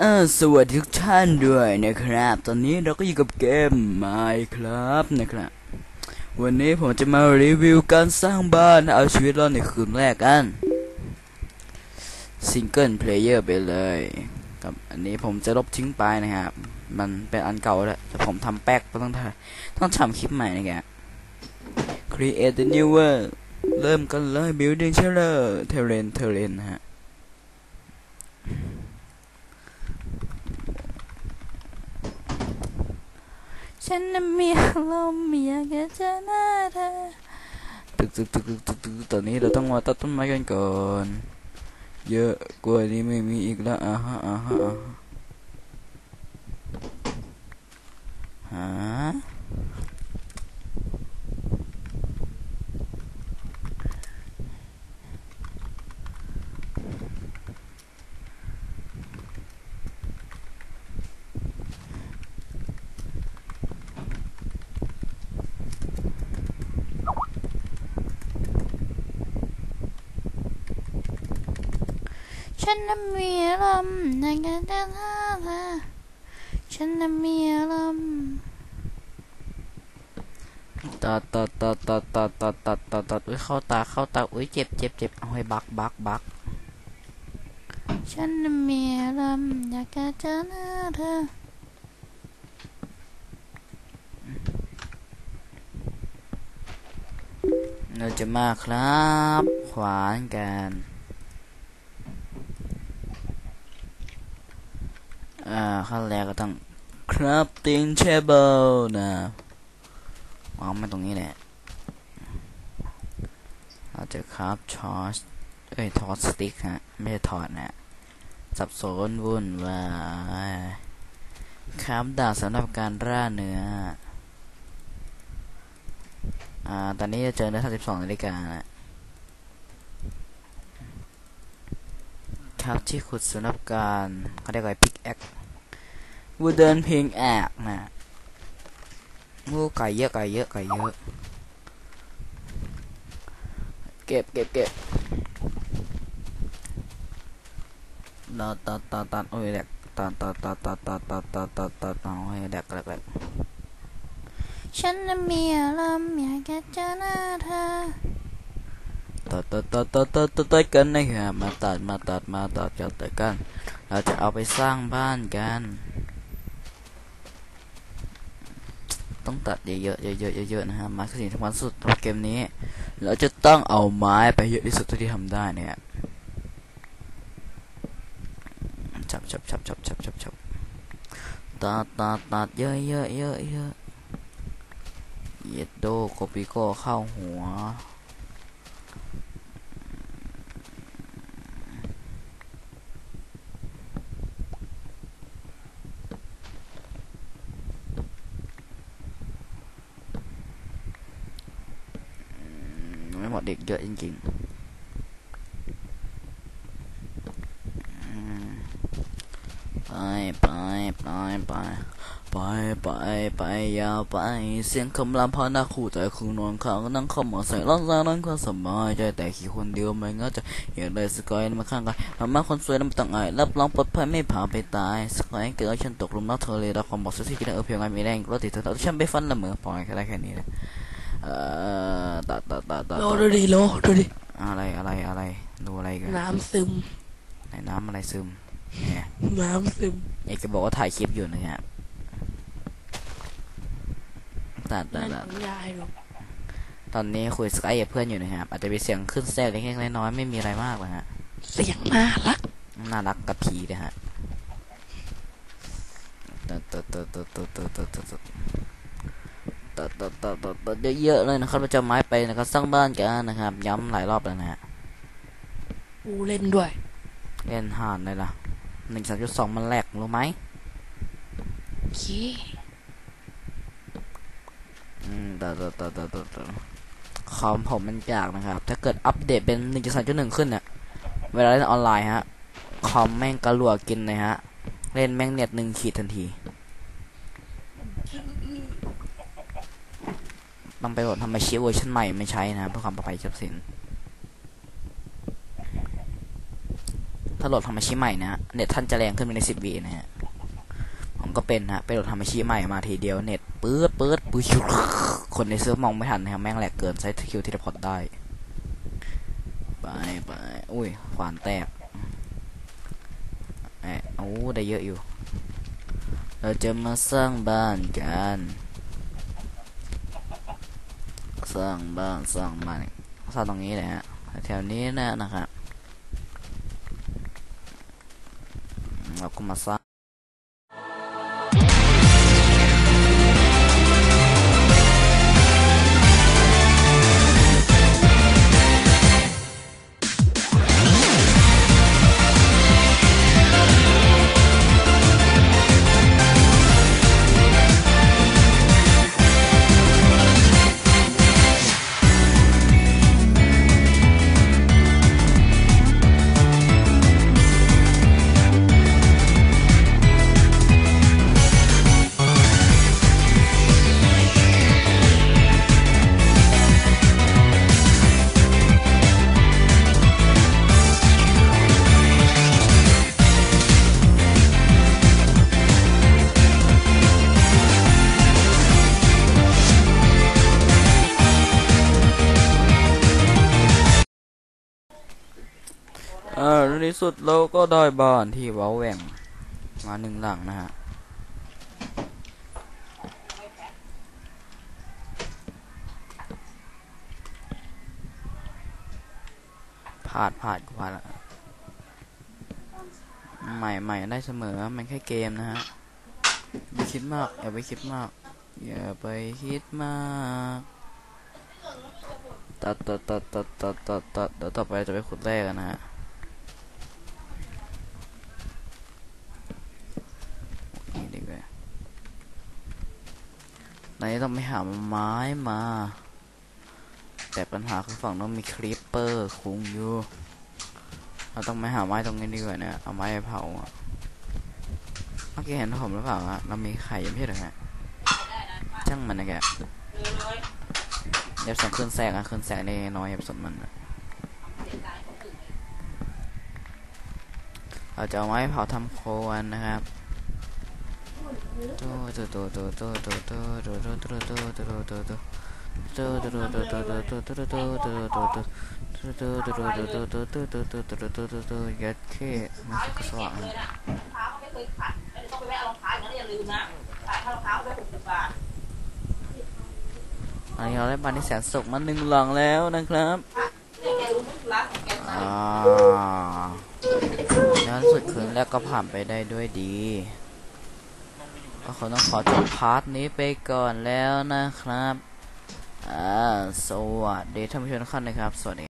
เออสวัสดีทุกท่านด้วยนะครับ ตอนนี้เราก็อยู่กับเกม Minecraft นะครับ วันนี้ผมจะมารีวิวการสร้างบ้านเอาชีวิตรอดในคืนแรกกันซิงเกิลเพลเยอร์ไปเลยครับอันนี้ผมจะลบทิ้งไปนะครับ มันเป็นอันเก่าแล้วแต่ผมทำแป๊กก็ต้องทำต้องทำคลิปใหม่นะครับ Create the new world เริ่มกันเลย Building c h a r e r Terrain Terrain นะฮะ ฉันน่ะมีอารมณ์อยากจะเจอหน้าเธอตึกตึกตึกตึกตึกตึกตอนนี้เราต้องมาตัดต้นไม้กันก่อน เยอะกว่านี้ไม่มีอีกแล้วอ่าฮะอ่าฮะอ่าฮะ ฉันน่ะมีอารมณ์อยากจะเจอหน้าเธอฉันน่ะมีอารมณ์ตัดตัดตัดตัดตัดตัดตัดตัดตัดอุ้ยเข้าตาเข้าตาอุ้ยเจ็บเจ็บเจ็บเอาให้บักบักบักฉันน่ะมีอารมณ์อยากจะเจอหน้าเธอเราจะมาครับ ขวานกัน อ่าขั้นแรกก็ต้อง crafting table นะวางมาตรงนี้แหละเราจะครับชอสเอ้ยทอสสติ๊กฮะ ไม่ใช่ถอดนะสับสนวุ่นวายครับดาบสำหรับการร่าเนื้ออ่า ตอนนี้จะเจอในท่าสิบสองนาฬิกานะ ครับที่ขุดสำหรับการเขาเรียกว่าพิกแอควูเดินพิงแอกนะงูไก่เยอะไก่เยอะไก่เยอะ เก็บเก็บเก็บตัดตัดตัดตัดโอ้ยแดกตัดตัดตัดตัดตัดตัดตัดตัดตัดเอาให้แดกแดกแดกฉันมีอารมณ์อยากจะเจอหน้าเธอ ตัดตัดตัดตัดตัดตัดตัดกันนะครับมาตัดมาตัดมาตัดกันตัดกัน เราจะเอาไปสร้างบ้านกัน ต้องตัดเยอะๆเยอะๆเยอะๆนะฮะไม้คือสิ่งสำคัญสุดของเกมนี้ เราจะต้องเอาไม้ไปเยอะที่สุดเท่าที่ทำได้เนี่ยจับจับจับจับจับจับจับตัดตัดตัดเยอะเยอะเยอะเยอะเย็ดโดโกปิโกเข้าหัว ไม่หมด เด็กเยอะจริงๆ ไปไปไปไปไปไปไปยาวไป เสียงคำรามพานาคู่ใจคือนอนข้างนั่งเข้ามาใส่ร้อนร้อนความสบายใจแต่ขี่คนเดียวไม่งั้นจะอยากได้สกอยมาข้างกันมามาคนสวยน้ำต่างไงรับรองปลอดภัยไม่ผ่าไปตายสกอยเกิดฉันตกลุมรักเธอเลยรักความบอกสักทีกินเออเพียงไงมีแรงรถติดเธอฉันไปฟันละเมอปล่อยแค่ได้แค่นี้นะ เอ่อตัดตัดตัดตัดโลดูดิโลดูดิอะไรอะไรอะไรดูอะไรกันน้ำซึมไหนน้ำอะไรซึมเนี่ยน้ำซึมเอกก็บอกว่าถ่ายคลิปอยู่นะครับตัดตันั่ดนตัดของยายลูกตอนนี้คุยสกายกับเพื่อนอยู่นะครับอาจจะมีเสียงขึ้นแทรกเล็กๆน้อยๆไม่มีอะไรมากนะฮะเสียงน่ารักน่ารักกับผีนะฮะตัดตัดตัดตัดตัดตัดตัด เยอะๆเลยนะครับเราจะเอาไม้ไปนะครับสร้างบ้านกันนะครับ ย้ำหลายรอบแล้วนะฮะกูเล่นด้วย เล่นห่านเลยล่ะหนึ่งสามจุดสองมันแหลกรู้ไหมโอเคอืมต่อต่อต่อต่อต่อต่อคอมผมมันยากนะครับ ถ้าเกิดอัปเดตเป็นหนึ่งจุดสามจุดหนึ่งขึ้นเนี่ยเวลาเล่นออนไลน์ฮะ คอมแม่งกระลัวกินเลยฮะ เล่นแม่งเน็ตหนึ่งขีดทันที ต้องไปโหลดทำมาชิเวอร์ชันใหม่ไม่ใช้นะเพื่อความปลอดภัยทรัพย์สินถ้าโหลดทำอาชีใหม่นะเน็ตท่านจะแรงขึ้นไปในสิบวีนะฮะผมก็เป็นนะไปโหลดทำอาชีใหม่มาทีเดียวเน็ตปื๊ดปื๊ดปื๊ดคนในเซิร์ฟมองไม่ทันนะครับแม่งแหลกเกินใช้คิวทีละพอดได้ไปไปอุ้ยขวานแตกแอะโอ้ได้เยอะอยู่ เราจะมาสร้างบ้านกัน สร้างบ้านสร้างบ้านสร้างตรงนี้แหละฮะแถวนี้นะนะครับเราก็มาสร้าง อ่าในที่สุดเราก็ได้บ้านที่เว้าแหว่งมาหนึ่งหลังนะฮะพลาดพลาดกูพลาดละใหม่ใหม่ได้เสมอ มันแค่เกมนะฮะอย่าคิดมากอย่าไปคิดมากอย่าไปคิดมากตัดตัดตัดตัดตัดตัดตัดต่อไปจะไปขุดแร่กันนะฮะ นี่ดีกว่า ไหนต้องไปหาไม้มา แต่ปัญหาคือฝั่งต้องมีคลิปเปอร์คุงอยู่ เราต้องไปหาไม้ตรงนี้ดีกว่านี่ยเอาไม้ไปเผาอะเมื่อกี้เห็นผมหรือเปล่าฮะเรามีไข่ยังไม่ใช่เหรอฮะช่งมันนะแกเดี๋ยวส่งเครื่องแสงอะเครื่องแสงได้น้อยอย่าไปสนมันอะเราจะเอาไม้เผาทำโควันนะครับ ยัดแค่มันก็สว่างรองเท้าไม่เคยขัดไม่ต้องไปแวะรองเท้าอย่างนั้นอย่าลืมนะขายค่ารองเท้าไว้หกสิบบาทอันนี้เราได้บ้านที่แสนสุขมาหนึ่งหลังแล้วนะครับเนี่ยแกรู้มุกร้านของแกไปอ่าแล้วสุดคืนแรกก็ผ่านไปได้ด้วยดี ก็คงต้องขอจบพาร์ทนี้ไปก่อนแล้วนะครับ อ่า สวัสดีท่านผู้ชมทุกท่านนะครับ สวัสดี